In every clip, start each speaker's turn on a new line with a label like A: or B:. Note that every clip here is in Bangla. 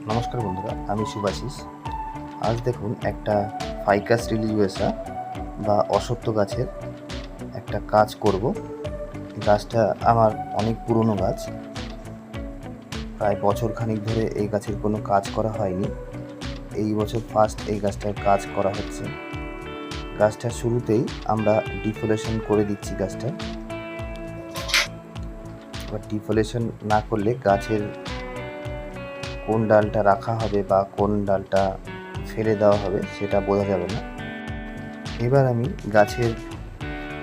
A: নমস্কার বন্ধুরা, আমি সুভাশিস আজ দেখুন একটা ফাইকাস রিলিজিওসা বা অসত্য গাছের একটা কাজ করব। গাছটা আমার অনেক পুরনো গাছ। প্রায় বছর খানিক ধরে এই গাছের কোনো কাজ করা হয়নি। এই বছর ফার্স্ট এই গাছটার কাজ করা হচ্ছে। গাছটার শুরুতেই আমরা ডিফোলেশন করে দিচ্ছি গাছটা। এবার ডিফোলেশন না করলে গাছের কোন ডালটা রাখা হবে বা কোন ডালটা ফেলে দেওয়া হবে সেটা বোঝা যাবে না। এবার আমি গাছের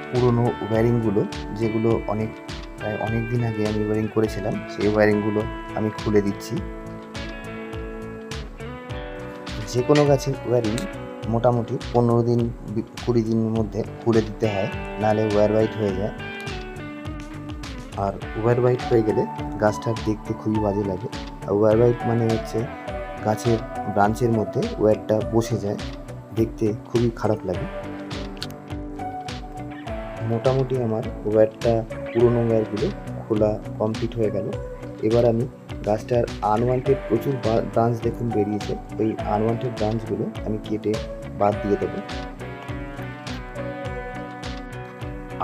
A: পুরনো ওয়্যারিংগুলো, যেগুলো অনেক, প্রায় অনেক দিন আগে আমি ওয়্যারিং করেছিলাম, সেই ওয়্যারিংগুলো আমি খুলে দিচ্ছি। যে কোনো গাছের ওয়্যারিং মোটামুটি পনেরো দিন কুড়ি দিনের মধ্যে খুলে দিতে হয়, নাহলে ওয়্যার হোয়াইট হয়ে যায়। আর ওভার হোয়াইট হয়ে গেলে গাছটার দেখতে খুবই বাজে লাগে। ওভার হোয়াইট মানে হচ্ছে গাছের ব্রাঞ্চের মধ্যে ওয়্যারটা বসে যায়। দেখতে খুবই খারাপ লাগে। মোটামুটি আমার ওয়্যারটা পুরোনো ওয়্যারগুলো খোলা কমপ্লিট হয়ে গেল। এবার আমি গাছটার আনওয়ান্টেড প্রচুর ব্রাঞ্চ দেখুন বেরিয়েছে। ওই আনওয়ান্টেড ব্রাঞ্চগুলো আমি কেটে বাদ দিয়ে দেবো।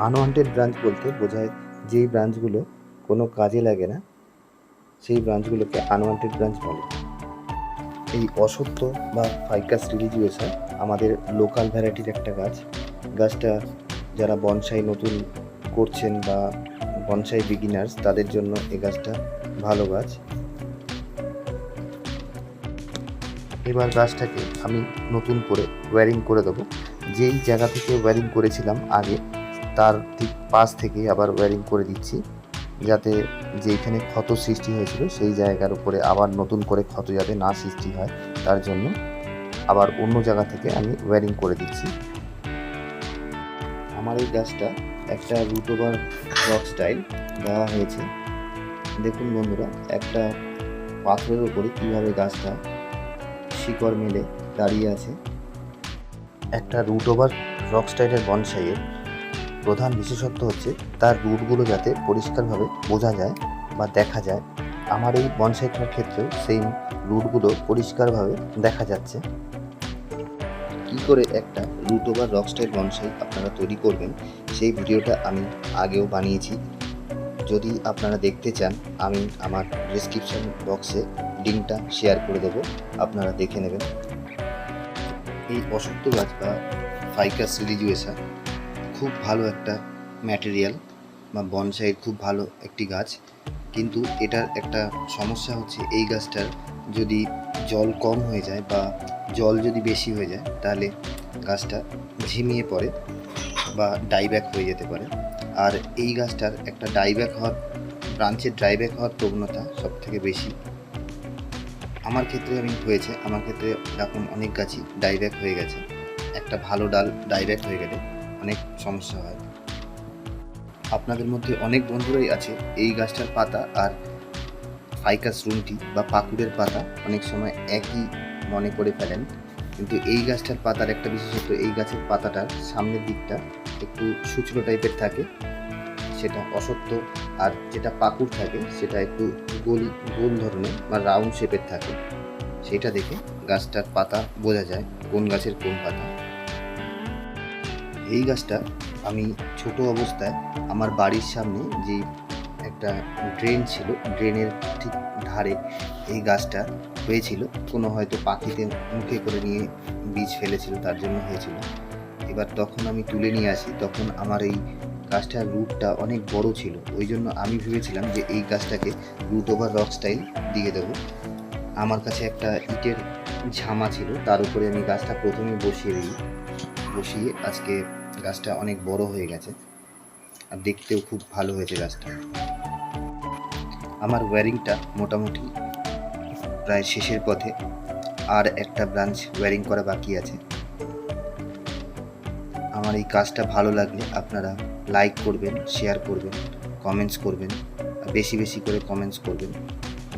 A: আনওয়ান্টেড ব্রাঞ্চ বলতে বোঝায় যেই ব্রাঞ্চগুলো কোনো কাজে লাগে না সেই ব্রাঞ্চগুলোকে আনওয়ান্টেড ব্রাঞ্চ বলে। এই অসত্য বা ফাইকাস রিলিজিওসা আমাদের লোকাল ভ্যারাইটির একটা গাছ। গাছটা যারা বনসাই নতুন করছেন বা বনসাই বিগিনার্স তাদের জন্য এই গাছটা ভালো গাছ। এবার গাছটাকে আমি নতুন করে ওয়্যারিং করে দেবো। যেই জায়গা থেকে ওয়্যারিং করেছিলাম আগে, তার ঠিক পাশ থেকে আবার ওয়্যারিং করে দিচ্ছি। যাতে যেইখানে ক্ষত সৃষ্টি হয়েছিল সেই জায়গার উপরে আবার নতুন করে ক্ষত যাতে না সৃষ্টি হয়, তার জন্য আবার অন্য জায়গা থেকে আমি ওয়্যারিং করে দিচ্ছি। আমার এই গাছটা একটা রুট ওভার রক স্টাইল দেওয়া হয়েছে। দেখুন বন্ধুরা, একটা পাথরের উপরে কীভাবে গাছটা শিকড় মেলে দাঁড়িয়ে আছে। একটা রুট ওভার রক স্টাইলের বনসাইয়ের প্রধান বিশেষত্ব হচ্ছে তার রুটগুলো যাতে পরিষ্কারভাবে বোঝা যায় বা দেখা যায়। আমার এই বনসাইটার ক্ষেত্রেও সেই রুটগুলো পরিষ্কারভাবে দেখা যাচ্ছে। কি করে একটা root over rock style bonsai আপনারা তৈরি করবেন, সেই ভিডিওটা আমি আগেও বানিয়েছি। যদি আপনারা দেখতে চান, আমি আমার ডিসক্রিপশন বক্সে লিঙ্কটা শেয়ার করে দেবো, আপনারা দেখে নেবেন। এই অসত্য গাছ বা ফাইকাস রিলিজিওসা খুব ভালো একটা ম্যাটেরিয়াল বা বনসাইয়ের খুব ভালো একটি গাছ। কিন্তু এটার একটা সমস্যা হচ্ছে এই গাছটার যদি জল কম হয়ে যায় বা জল যদি বেশি হয়ে যায়, তাহলে গাছটা ঝিমিয়ে পড়ে বা ডাইব্যাক হয়ে যেতে পারে। আর এই গাছটার একটা ডাইব্যাক হওয়ার ব্রাঞ্চের ড্রাইব্যাক হওয়ার প্রবণতা সব থেকে বেশি। আমার ক্ষেত্রে আমি হয়েছে, আমার ক্ষেত্রে এরকম অনেক গাছই ডাইব্যাক হয়ে গেছে। একটা ভালো ডাল ডাইব্যাক হয়ে গেলে অনেক সমস্যা হয়। আপনাদের মধ্যে অনেক বন্ধুরাই আছে, এই গাছটার পাতা আর ফাইকাস রুমটি বা পাকুড়ের পাতা অনেক সময় একই মনে করে ফেলেন। কিন্তু এই গাছটার পাতার একটা বিশেষত্ব, এই গাছের পাতাটার সামনের দিকটা একটু সুচলো টাইপের থাকে। সেটা অসত্য আর যেটা পাকুড় থাকে, সেটা একটু গোল গোল ধরনের বা রাউন্ড শেপের থাকে। সেটা দেখে গাছটার পাতা বোঝা যায় কোন গাছের কোন পাতা। এই গাছটা আমি ছোট অবস্থায় আমার বাড়ির সামনে যে একটা ড্রেন ছিল, ড্রেনের ঠিক ধারে এই গাছটা হয়েছিল। কোনো হয়তো পাখিতে মুখে করে নিয়ে বীজ ফেলেছিল, তার জন্য হয়েছিল। এবার তখন আমি তুলে নিয়ে আসি, তখন আমার এই গাছটার রুটটা অনেক বড় ছিল। ওই জন্য আমি ভেবেছিলাম যে এই গাছটাকে রুট ওভার রক স্টাইল দিয়ে দেবো। আমার কাছে একটা ইটের ঝামা ছিল, তার উপরে আমি গাছটা প্রথমে বসিয়ে দিই। বসিয়ে আজকে গাছটা অনেক বড় হয়ে গেছে। আর দেখতেও খুব ভালো হয়েছে গাছটা। আমার ওয়্যারিংটা মোটামুটি প্রায় শেষের পথে। আর একটা ব্রাঞ্চ ওয়্যারিং করা বাকি আছে। আমার এই কাজটা ভালো লাগলে আপনারা লাইক করবেন, শেয়ার করবেন, কমেন্টস করবেন বেশি বেশি করে কমেন্টস করবেন।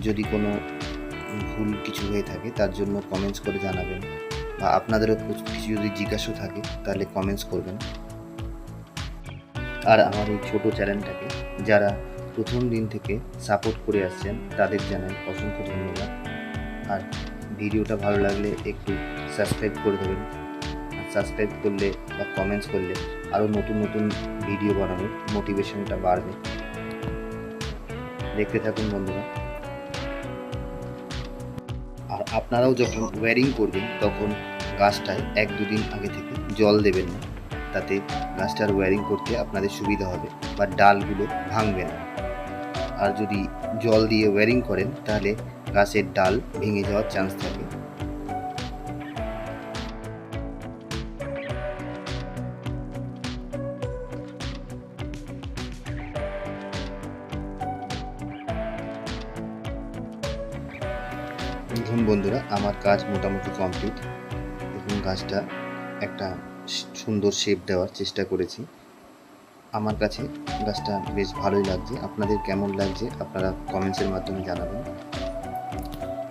A: যদি কোনো ভুল কিছু হয়ে থাকে, তার জন্য কমেন্টস করে জানাবেন। বা আপনাদেরও কিছু যদি জিজ্ঞাসা থাকে, তাহলে কমেন্টস করবেন। আর আমার এই ছোট চ্যানেলটাকে যারা প্রথম দিন থেকে সাপোর্ট করে আসছেন, তাদের জানাই অসংখ্য ধন্যবাদ। আর ভিডিওটা ভালো লাগলে একটু সাবস্ক্রাইব করে দেবেন। সাবস্ক্রাইব করলে বা কমেন্টস করলে আরও নতুন নতুন ভিডিও বানানোর মোটিভেশনটা বাড়বে। দেখতে থাকুন বন্ধুরা। আর আপনারাও যখন ওয়্যারিং করবেন, তখন গাছটায় এক দুদিন আগে থেকে জল দেবেন না। তাতে গাছটার ওয়্যারিং করতে আপনাদের সুবিধা হবে, বা ডালগুলো ভাঙবে না। আর যদি জল দিয়ে ওয়্যারিং করেন, তাহলে গাছের ডাল ভেঙে যাওয়ার চান্স থাকে। দেখুন বন্ধুরা, আমার কাজ মোটামুটি কমপ্লিট দেখুন গাছটা একটা সুন্দর শেপ দেওয়ার চেষ্টা করেছি। আমার কাছে গাছটা বেশ ভালোই লাগছে। আপনাদের কেমন লাগছে, আপনারা কমেন্টসের মাধ্যমে জানাবেন।